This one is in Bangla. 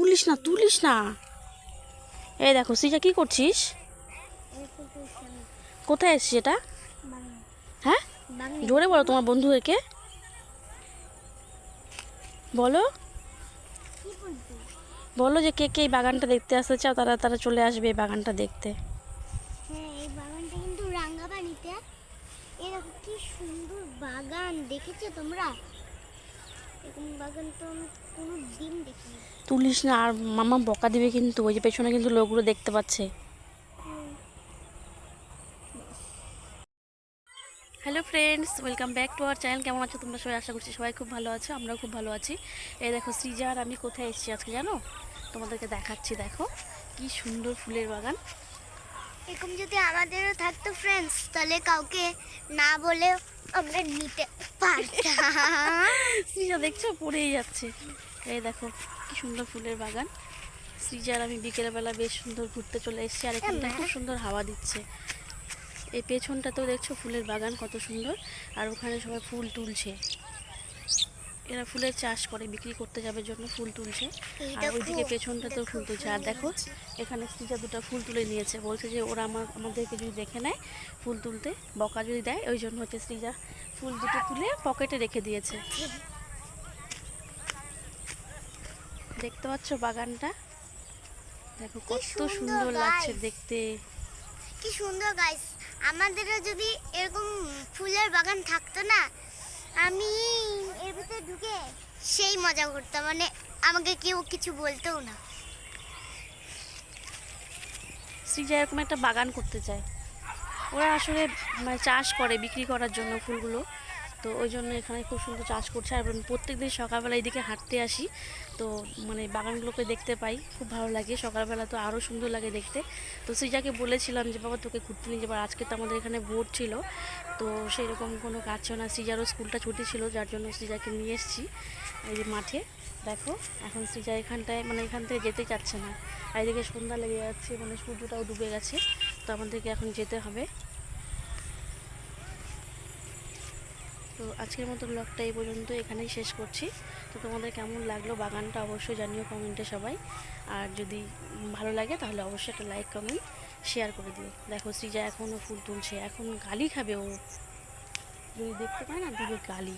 তুলিস না তুলিস না। এই দেখো, সৃজা, কি করছিস? কোথায় এসছিস এটা? হ্যাঁ? জোরে বলো তোমার বন্ধু একে। বলো। বলো যে কে কে এই বাগানটা দেখতে আসতে চাও, তারা তারা চলে আসবে এই বাগানটা দেখতে। হ্যাঁ বাগান, দেখেছ তোমরা? এরকম বাগান তো আমি কোনো দিন দেখিনি। তুলিস না আর মামা বকা দিবে কিন্তু ওই যে পেছনে কিন্তু লোকগুলো দেখতে পাচ্ছে। Hello friends welcome back to our channel. কেমন আছো তোমরা সবাই? আশা করছি সবাই খুব ভালো আছো আমরাও খুব ভালো আছি। এই দেখো সৃজা আর আমি কোথায় এসেছি আজকে জানো? তোমাদেরকে দেখাচ্ছি দেখো। কি সুন্দর ফুলের বাগান। এরকম যদি আমাদেরও থাকতো ফ্রেন্ডস তাহলে কাউকে না বলে আমরা নিতে সৃজা দেখছ? পড়েই যাচ্ছে। এই দেখো কি সুন্দর ফুলের বাগান। সৃজা আর আমি বিকেলবেলা বেশ সুন্দর ঘুরতে চলে এসেছি আর এখানটা খুব সুন্দর হাওয়া দিচ্ছে। এই পেছনটাতেও দেখছ ফুলের বাগান কত সুন্দর আর ওখানে সবাই ফুল তুলছে। এরা ফুলের চাষ করে বিক্রি করতে যাবে জন্য ফুল তুলছে। আর ওইদিকে পেছনটা তো ফুল তুলছে। আর দেখো এখানে সৃজা দুটো ফুল তুলে নিয়েছে। বলছে যে ওরা আমার আমাদেরকে যদি দেখে নেয় ফুল তুলতে বকা যদি দেয় ওই জন্য হচ্ছে সৃজা ফুল দুটো তুলে পকেটে রেখে দিয়েছে। দেখতে পাচ্ছ বাগানটা? দেখো কত সুন্দর লাগছে দেখতে। কি সুন্দর গাইস আমাদেরও যদি এরকম ফুলের বাগান থাকতো না আমি ঢুকে সেই মজা করতাম মানে আমাকে কেউ কিছু বলতেও না। সৃজা এরকম একটা বাগান করতে চায় ওরা আসলে মানে চাষ করে, বিক্রি করার জন্য ফুলগুলো। তো ওই জন্য এখানে খুব সুন্দর চাষ করছে। আর প্রত্যেক দিন সকালবেলা এইদিকে হাঁটতে আসি। তো মানে বাগানগুলোকে দেখতে পাই। খুব ভালো লাগে। সকালবেলা তো আরও সুন্দর লাগে দেখতে। তো সৃজাকে বলেছিলাম যে, বাবা, তোকে ঘুরতে নিয়ে যাবার আজকে তো আমাদের এখানে ভোট ছিল। তো সেই রকম কোনো কাজ ছিল না। সৃজারও স্কুলটা ছুটি ছিল, যার জন্য সৃজাকে নিয়ে এসেছি এই যে মাঠে। দেখো, এখন সৃজা এখানটায় মানে এখান থেকে যেতে চাচ্ছে না। আর এদিকে সন্ধ্যা লেগে যাচ্ছে মানে সূর্যটাও ডুবে গেছে। তো আমাদেরকে এখন যেতে হবে। তো আজকের মতো ব্লগটা এই পর্যন্ত, এখানেই শেষ করছি। তো তোমাদের কেমন লাগল বাগানটা অবশ্যই জানিও কমেন্টে সবাই। আর যদি ভালো লাগে তাহলে অবশ্যই একটা লাইক কমেন্ট শেয়ার করে দিও। দেখো শ্রীজা এখনও ফুল তুলছে। এখন গালি খাবে ও। যদি দেখতে পায় না দিবে গালি?